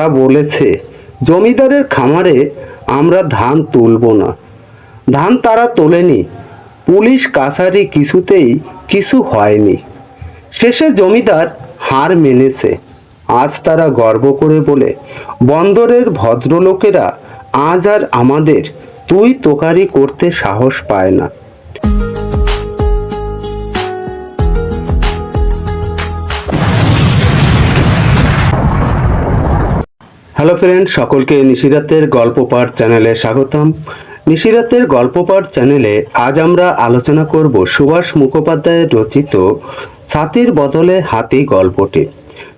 তা বলেছে, জমিদারের খামারে আমরা ধান তুলব না। ধান তারা তোলেনি, পুলিশ কাছারি কিছুতেই কিছু হয়নি। শেষে জমিদার হার মেনেছে। আজ তারা গর্ব করে বলে, বন্দরের ভদ্রলোকেরা আজ আর আমাদের তুই তোকারি করতে সাহস পায় না। হ্যালো ফ্রেন্ড সকলকে নিশিরাতের গল্প পাঠ চ্যানেলে স্বাগতম। নিশিরাতের গল্প পাঠ চ্যানেলে আজ আমরা আলোচনা করব সুভাষ মুখোপাধ্যায়ের রচিত ছাতির বদলে হাতি গল্পটি।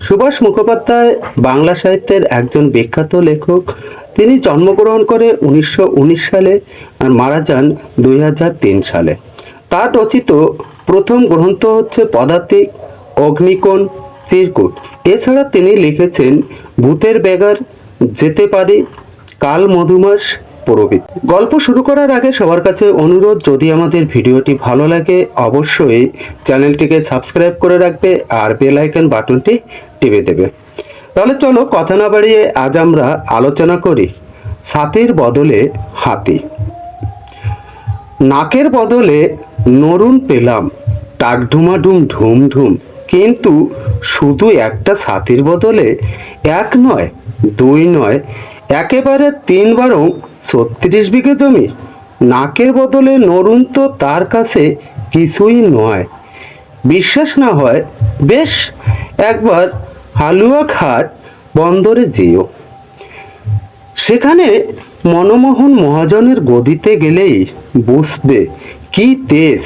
সুভাষ মুখোপাধ্যায় বাংলা সাহিত্যের একজন বিখ্যাত লেখক। তিনি জন্মগ্রহণ করে উনিশশো উনিশ সালে আর মারা যান দুই হাজার তিন সালে। তার রচিত প্রথম গ্রন্থ হচ্ছে পদাতিক অগ্নিকোণ। চিরকুট। এছাড়া তিনি লিখেছেন, ভূতের ব্যাগার যেতে পারি কাল মধুমাস প্রভৃতি গল্প শুরু করার আগে সবার কাছে অনুরোধ, যদি আমাদের ভিডিওটি ভালো লাগে, অবশ্যই চ্যানেলটিকে সাবস্ক্রাইব করে রাখবে আর বেল বাটনটি টিপে দেবে। তাহলে চলো কথা না বাড়িয়ে আজ আমরা আলোচনা করি ছাতির বদলে হাতি। নাকের বদলে নরুন পেলাম, টাকঢুমাঢুম ঢুম ঢুম কিন্তু শুধু একটা ছাতির বদলে এক নয়, দুই নয়, একেবারে তিন বারং ছত্রিশ বিঘে জমি। নাকের বদলে নরুন তো তার কাছে কিছুই নয়। বিশ্বাস না হয়, বেশ, একবার হালুয়াঘাট বন্দরে যেও। সেখানে মনমোহন মহাজনের গদিতে গেলেই বুঝবে কি তেজ,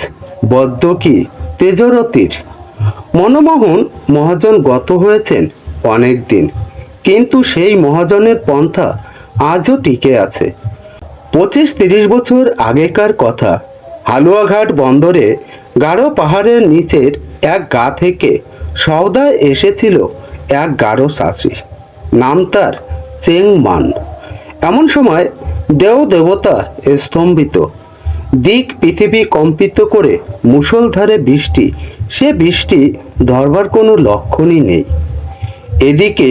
বদ্ধ কি তেজরতির। মনমোহন মহাজন গত হয়েছেন অনেক দিন, কিন্তু সেই মহাজনের পন্থা আজও টিকে আছে। পঁচিশ তিরিশ বছর আগেকার কথা, হালুয়াঘাট বন্দরে গাঢ় পাহাড়ের নিচের এক গা থেকে সওদায় এসেছিল এক গাঢ় শাস্ত্রী, নাম তার চেংমান। এমন সময় দেও দেবতা স্তম্ভিত, দিক পৃথিবী কম্পিত করে মুষলধারে বৃষ্টি সে বৃষ্টি ধরবার কোনো লক্ষণই নেই। এদিকে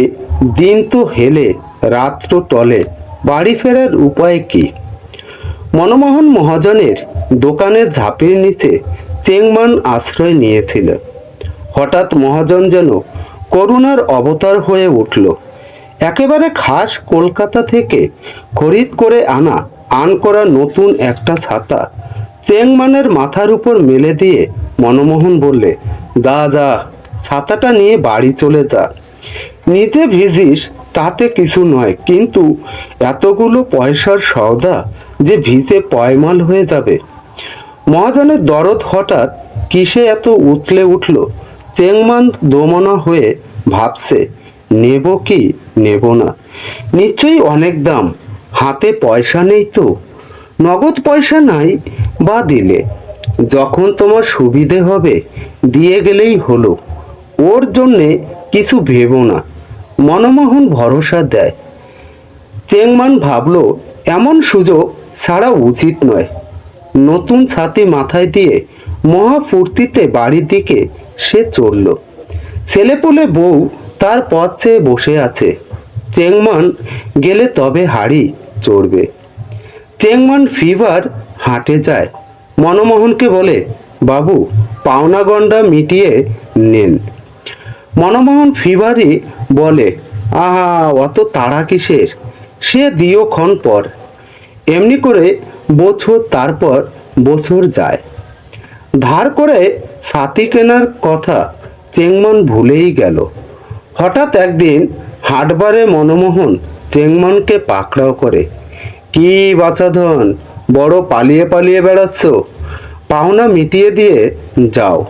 দিন তো হেলে রাত্র টলে, বাড়ি ফেরার উপায় কি? মনমোহন মহাজনের দোকানের ঝাঁপের নিচে চেংমান আশ্রয় নিয়েছিল। হঠাৎ মহাজন যেন করুণার অবতার হয়ে উঠল। একেবারে খাস কলকাতা থেকে খরিদ করে আনা, আন করা নতুন একটা ছাতা চেংমানের মাথার উপর মেলে দিয়ে মনমোহন বললে, যা যা, ছাতাটা নিয়ে বাড়ি চলে যা। নিজে ভিজিস, তাতে কিছু নয়, কিন্তু এতগুলো পয়সার সওদা যে ভিজে পয়মাল হয়ে যাবে। মহাজনের দরদ হঠাৎ কিসে এত উতলে উঠল? চেংমান দোমনা হয়ে ভাবছে, নেব কি? নেব না। নিশ্চয়ই অনেক দাম, হাতে পয়সা নেই তো। নগদ পয়সা নাই বা দিলে? যখন তোমার সুবিধে হবে, দিয়ে গেলেই হলো। ওর জন্যে কিছু ভেবো না, মনমোহন ভরসা দেয়। চেংমান ভাবলো, এমন সুযোগ ছাড়া উচিত নয়। নতুন ছাতি মাথায় দিয়ে মহা ফুর্তিতে বাড়ির দিকে সে চলল। ছেলেপুলে বউ তার পথ চেয়ে বসে আছে। চেংমান গেলে তবে হাড়ি চড়বে। চেংমান ফিভার হাঁটে যায়। মনমোহনকে বলে, বাবু, পাওনা গন্ডা মিটিয়ে নেন। মনমোহন ফিভারই বলে, আহা, অত তাড়া কিসের? সে দিও ক্ষণ পর। এমনি করে বছর তারপর বছর যায়। ধার করে ছাতি কেনার কথা চেংমন ভুলেই গেল। হঠাৎ একদিন হাটবারে মনমোহন চেংমনকে পাকড়াও করে, কি বাচাধন বড় পালিয়ে পালিয়ে বেড়াচ্ছ। পাওনা মিটিয়ে দিয়ে যাও।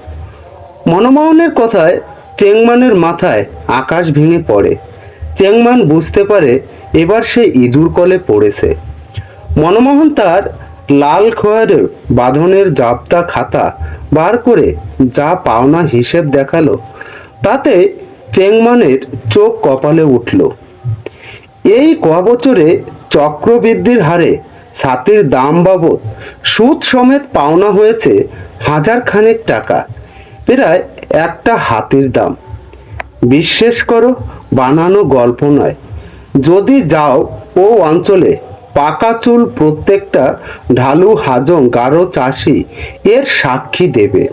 মনমোহনের কথায় চেংমানের মাথায় আকাশ ভেঙে পড়ে। চেংমান বুঝতে পারে এবার সে ইঁদুর কলে পড়েছে। মনমোহন তার লাল খোয়ারের বাঁধনের জাপ্তা খাতা বার করে যা পাওনা হিসেব দেখাল, তাতে চেংমানের চোখ কপালে উঠল। এই ক বছরে চক্রবৃদ্ধির হারে ছাতির দাম বাবদ সুদ সমেত পাওনা হয়েছে হাজার খানেক টাকা, প্রায় একটা হাতির দাম। বিশ্বাস করো, বানানো গল্প নয়। যদি যাও ও অঞ্চলে, পাকা চুল প্রত্যেকটা ঢালু হাজং গারো চাষি এর সাক্ষী দেবে।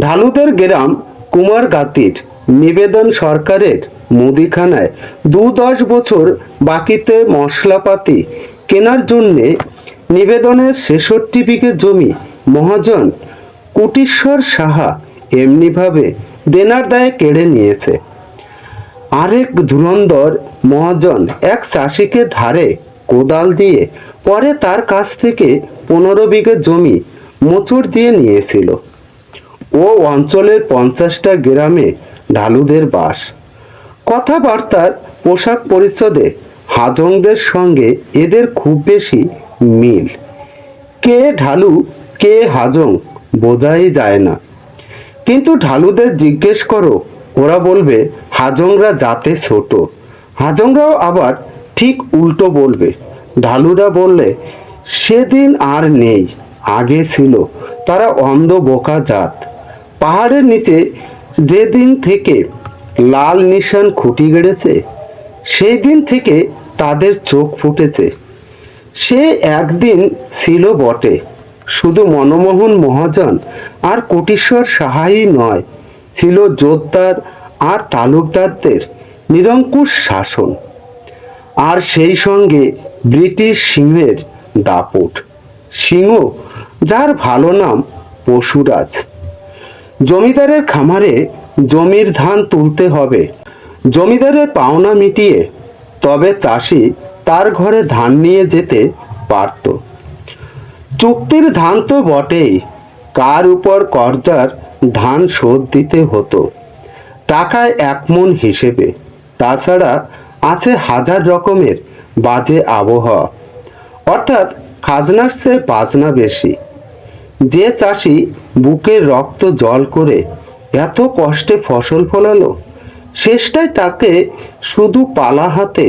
ঢালুদের গ্রাম কুমারগাতির, নিবেদন সরকারের মুদিখানায় দু দশ বছর বাকিতে মশলাপাতি কেনার জন্যে নিবেদনের ছেষট্টি বিঘে জমি মহাজন কুটিশ্বর সাহা এমনিভাবে দেনার দায়ে কেড়ে নিয়েছে। আরেক ধুরন্ধর মহাজন এক চাষিকে ধারে কোদাল দিয়ে পরে তার কাছ থেকে পনেরো বিঘে জমি মোচড় দিয়ে নিয়েছিল। ও অঞ্চলের পঞ্চাশটা গ্রামে ঢালুদের বাস। কথাবার্তার পোশাক পরিচ্ছদে হাজংদের সঙ্গে এদের খুব বেশি মিল। কে ঢালু, কে হাজং বোঝাই যায় না। কিন্তু ঢালুদের জিজ্ঞেস করো, ওরা বলবে, হাজংরা জাতে ছোট। হাজংরাও আবার ঠিক উল্টো বলবে। ঢালুরা বললে, সেদিন আর নেই, আগে ছিল, তারা অন্ধ বোকা জাত। পাহাড়ের নিচে যেদিন থেকে লাল নিশান খুঁটি গেড়েছে সেই দিন থেকে তাদের চোখ ফুটেছে। সে একদিন ছিল বটে, শুধু মনমোহন মহাজন আর কোটিশ্বর সাহাই নয়, ছিল জোরদার আর তালুকদারদের নিরঙ্কুশ শাসন। আর সেই সঙ্গে ব্রিটিশ সিংহের দাপট, সিংহ যার ভালো নাম পশুরাজ। জমিদারের খামারে জমির ধান তুলতে হবে জমিদারের পাওনা মিটিয়ে তবে চাষি তার ঘরে ধান নিয়ে যেতে পারত। চুক্তির ধান তো বটেই, কার উপর কর্জার ধান শোধ দিতে হতো? টাকায় এক মন হিসেবে, তাছাড়া আছে হাজার রকমের বাজে আবহাওয়া। অর্থাৎ খাজনার চেয়ে বাজনা বেশি। যে চাষি বুকের রক্ত জল করে এত কষ্টে ফসল ফলালো শেষটায় তাকে শুধু পালা হাতে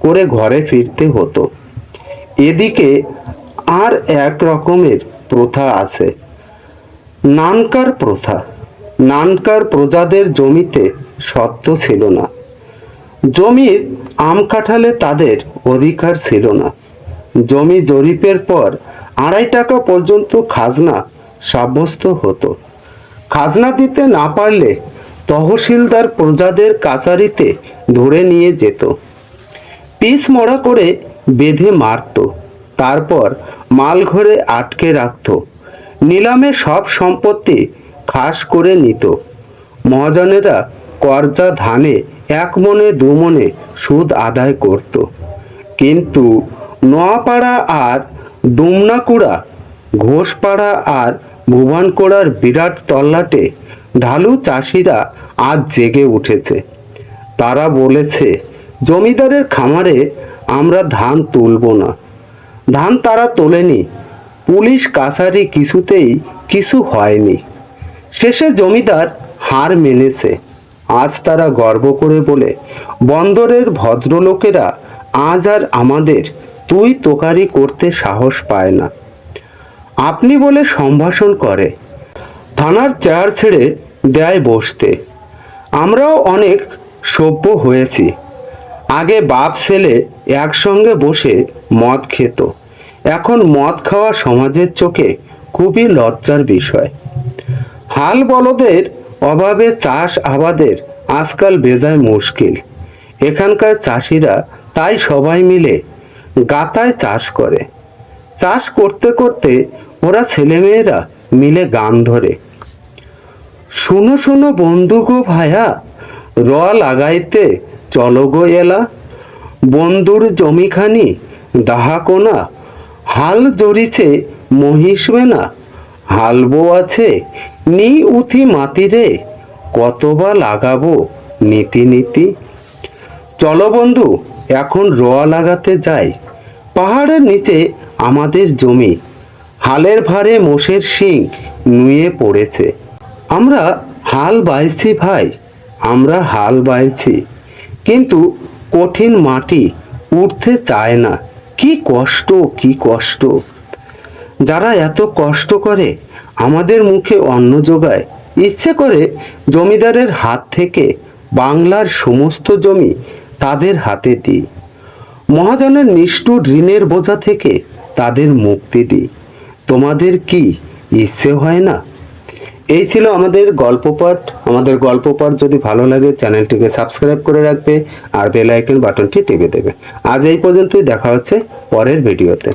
করে ঘরে ফিরতে হতো। এদিকে আর এক রকমের প্রথা আছে। নানকার প্রথা। নানকার প্রজাদের জমিতে সত্য ছিল না। জমির আম কাঠালে তাদের অধিকার ছিল না। জমি জরিপের পর আড়াই টাকা পর্যন্ত খাজনা সাব্যস্ত হতো। খাজনা দিতে না পারলে তহসিলদার প্রজাদের কাছারিতে ধরে নিয়ে যেত। পিস মরা করে বেঁধে মারত, তারপর মাল ঘরে আটকে রাখত। নিলামে সব সম্পত্তি খাস করে নিত। মহাজনেরা কর্জা ধানে এক মনে দু মনে সুদ আদায় করত। কিন্তু নোয়াপাড়া আর দুমনাকুড়া, ঘোষপাড়া আর ভুবনকোড়ার বিরাট তল্লাটে ঢালু চাষিরা আজ জেগে উঠেছে। তারা বলেছে, জমিদারের খামারে আমরা ধান তুলব না। ধান তারা তোলেনি। পুলিশ কাছারি কিছুতেই কিছু হয়নি। শেষে জমিদার হার মেনেছে। আজ তারা গর্ব করে বলে, বন্দরের ভদ্রলোকেরা আজ আর আমাদের তুই তোকারি করতে সাহস পায় না। আপনি বলে সম্ভাষণ করে। থানার চেয়ার ছেড়ে দেয় বসতে। আমরাও অনেক সভ্য হয়েছি। আগে বাপ ছেলে একসঙ্গে বসে মদ খেত। এখন মদ খাওয়া সমাজের চোখে খুবই লজ্জার বিষয়। হাল বলদের অভাবে চাষ আবাদের আজকাল বেজায় মুশকিল। এখানকার চাষিরা তাই সবাই মিলে গাতায় চাষ করে। চাষ করতে করতে ওরা ছেলেমেয়েরা মিলে গান ধরে। শুনো শুনো বন্ধু গো ভায়া, র লাগাইতে চলো গো এলা। বন্ধুর জমিখানি দাহা কোনা, হাল জড়িছে মহিষ না হালবো আছে, নি উথি মাতিরে কতবা লাগাবো নীতি নীতি। চলো বন্ধু, এখন রোয়া লাগাতে যাই। পাহাড়ের নিচে আমাদের জমি, হালের ভারে মোষের শিং নুয়ে পড়েছে। আমরা হাল বাইছি ভাই, আমরা হাল বাইছি। কিন্তু কঠিন মাটি উঠতে চায় না। কি কষ্ট কি কষ্ট। যারা এত কষ্ট করে আমাদের মুখে অন্ন যোগায়, ইচ্ছে করে জমিদারের হাত থেকে বাংলার সমস্ত জমি তাদের হাতে দিই। মহাজনের নিষ্ঠুর ঋণের বোঝা থেকে তাদের মুক্তি দিই। তোমাদের কি ইচ্ছে হয় না? এই ছিল আমাদের গল্প পাঠ। আমাদের গল্প পাঠ যদি ভালো লাগে, চ্যানেলটিকে সাবস্ক্রাইব করে রাখবে আর বেল আইকন বাটনটি টিপে দেবে। আজ এই পর্যন্তই, দেখা হচ্ছে পরের ভিডিওতে।